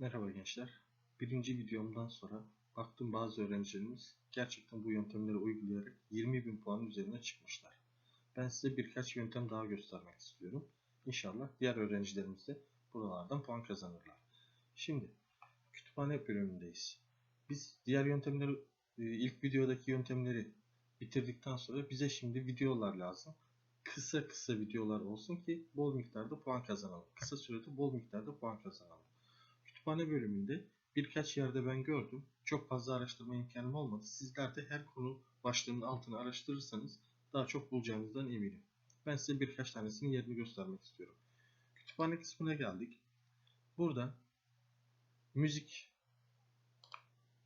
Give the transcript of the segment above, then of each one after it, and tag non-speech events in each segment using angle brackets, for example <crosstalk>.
Merhaba gençler. Birinci videomdan sonra baktım bazı öğrencilerimiz gerçekten bu yöntemleri uygulayarak 20.000 puan üzerine çıkmışlar. Ben size birkaç yöntem daha göstermek istiyorum. İnşallah diğer öğrencilerimiz de buralardan puan kazanırlar. Şimdi kütüphane bölümündeyiz. Biz diğer yöntemleri e, ilk videodaki yöntemleri bitirdikten sonra bize şimdi videolar lazım. Kısa kısa videolar olsun ki bol miktarda puan kazanalım. Kısa sürede bol miktarda puan kazanalım. Kütüphane bölümünde birkaç yerde ben gördüm. Çok fazla araştırma imkanım olmadı. Sizler de her konu başlığının altını araştırırsanız daha çok bulacağınızdan eminim. Ben size birkaç tanesinin yerini göstermek istiyorum. Kütüphane kısmına geldik. Burada müzik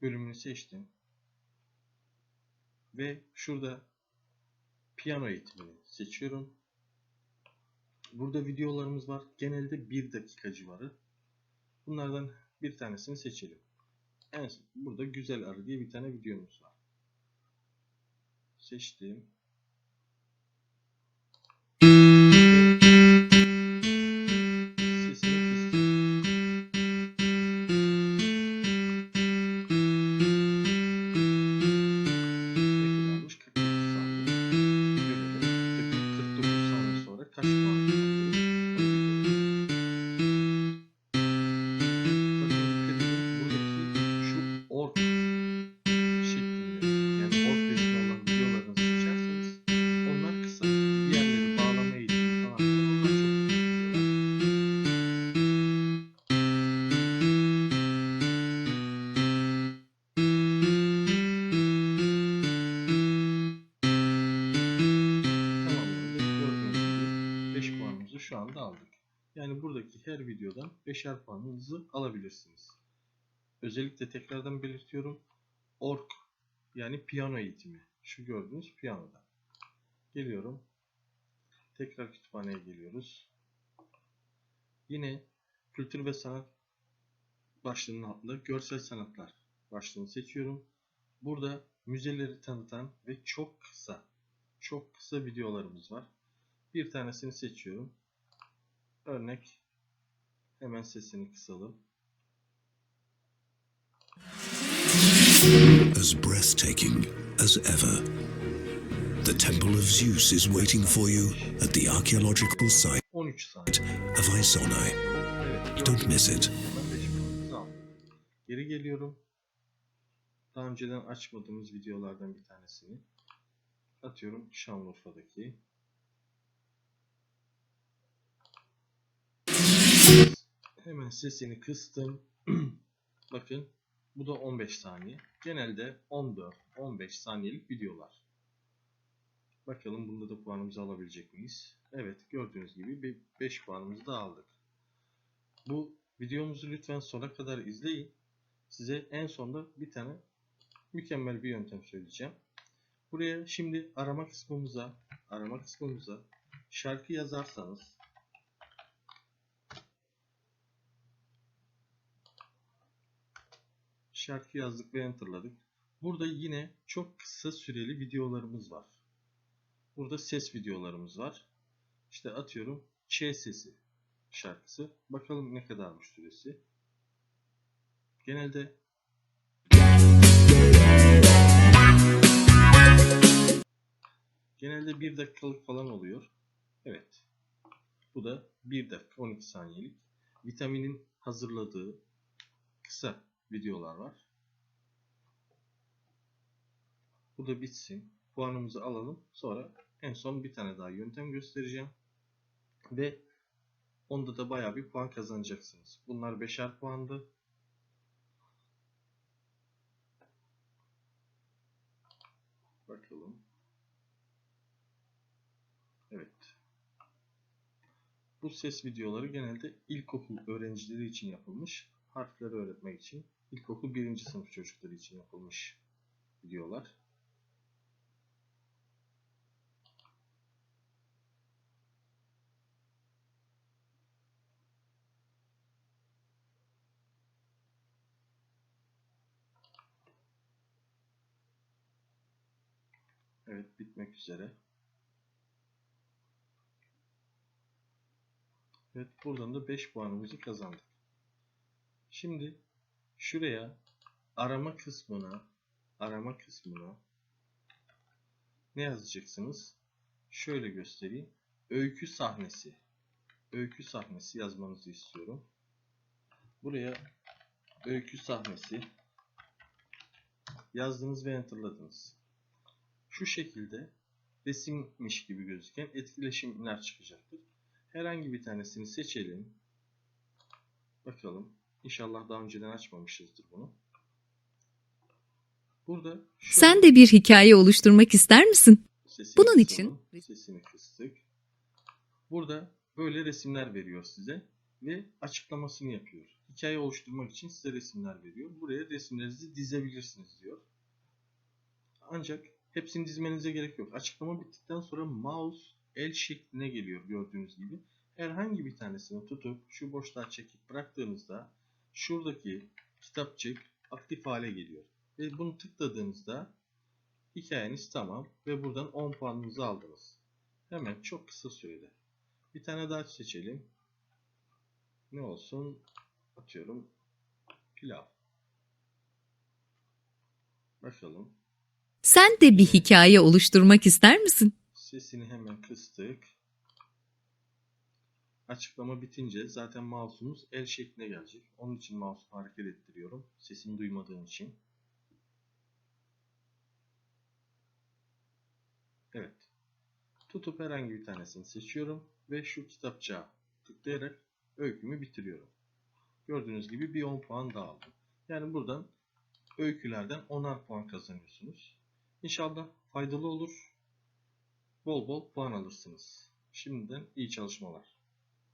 bölümünü seçtim. Ve şurada piyano eğitimini seçiyorum. Burada videolarımız var. Genelde 1 dakika civarı. Bunlardan bir tanesini seçelim. En burada güzel arı diye bir tane videomuz var. Seçtim. Anda aldık. Yani buradaki her videodan 5'er puanınızı alabilirsiniz. Özellikle tekrardan belirtiyorum. Ork yani piyano eğitimi. Şu gördüğünüz piyanoda. Geliyorum. Tekrar kütüphaneye geliyoruz. Yine kültür ve sanat başlığının altında görsel sanatlar başlığını seçiyorum. Burada müzeleri tanıtan ve çok kısa çok kısa videolarımız var. Bir tanesini seçiyorum. Örnek hemen sesini kısalım. as breathtaking as ever. The Temple of Zeus is waiting for you at the archaeological site 13 saniye. of Isonai. Evet. Don't miss it. Geri geliyorum. Daha önceden açmadığımız videolardan bir tanesini. Atıyorum Şanlıurfa'daki. Sesini kıstım. <clears throat> Bakın bu da 15 saniye. Genelde 14-15 saniyelik videolar. Bakalım bunda da puanımızı alabilecek miyiz? Evet gördüğünüz gibi 5 puanımızı da aldık. Bu videomuzu lütfen sona kadar izleyin. Size en sonda bir tane mükemmel bir yöntem söyleyeceğim. Buraya şimdi arama kısmımıza, arama kısmımıza şarkı yazarsanız şarkı yazdık ve enterladık. Burada yine çok kısa süreli videolarımız var. Burada ses videolarımız var. İşte atıyorum Ç sesi şarkısı. Bakalım ne kadarmış süresi. Genelde Genelde 1 dakikalık falan oluyor. Evet. Bu da 1 dakika 12 saniyelik. Vitaminin hazırladığı kısa videolar var. Bu da bitsin. Puanımızı alalım. Sonra en son bir tane daha yöntem göstereceğim. Ve onda da bayağı bir puan kazanacaksınız. Bunlar 5'er puandı. Bakalım. Evet. Bu ses videoları genelde ilkokul öğrencileri için yapılmış. Harfleri öğretmek için. İlkokul birinci sınıf çocukları için yapılmış videolar. Evet bitmek üzere. Evet buradan da 5 puanımızı kazandık. Şimdi şuraya arama kısmına arama kısmına ne yazacaksınız? Şöyle göstereyim. Öykü sahnesi. Öykü sahnesi yazmanızı istiyorum. Buraya öykü sahnesi yazdınız ve enterladınız. Şu şekilde resimmiş gibi gözüken etkileşimler çıkacaktır. Herhangi bir tanesini seçelim. Bakalım. İnşallah daha önceden açmamışızdır bunu. Burada şöyle Sen de bir hikaye oluşturmak ister misin? sesini Bunun kısalım. için- sesini kıstık. Burada böyle resimler veriyor size ve açıklamasını yapıyor. Hikaye oluşturmak için size resimler veriyor. Buraya resimlerinizi dizebilirsiniz diyor. Ancak hepsini dizmenize gerek yok. Açıklama bittikten sonra mouse el şekline geliyor gördüğünüz gibi. Herhangi bir tanesini tutup şu boşluğa çekip bıraktığınızda şuradaki kitapçık aktif hale geliyor. Ve bunu tıkladığınızda hikayeniz tamam ve buradan 10 puanınızı aldınız. Hemen çok kısa sürede. Bir tane daha seçelim. Ne olsun? Atıyorum. Pilav. Bakalım. Sen de bir hikaye oluşturmak ister misin? Sesini hemen kıstık. Açıklama bitince zaten mouse'umuz el şekline gelecek. Onun için mouse'u hareket ettiriyorum. Sesini duymadığım için. Evet. Tutup herhangi bir tanesini seçiyorum ve şu kitapçığa tıklayarak öykümü bitiriyorum. Gördüğünüz gibi bir 10 puan daha aldım. Yani buradan öykülerden 10'ar puan kazanıyorsunuz. İnşallah faydalı olur. Bol bol puan alırsınız. Şimdiden iyi çalışmalar.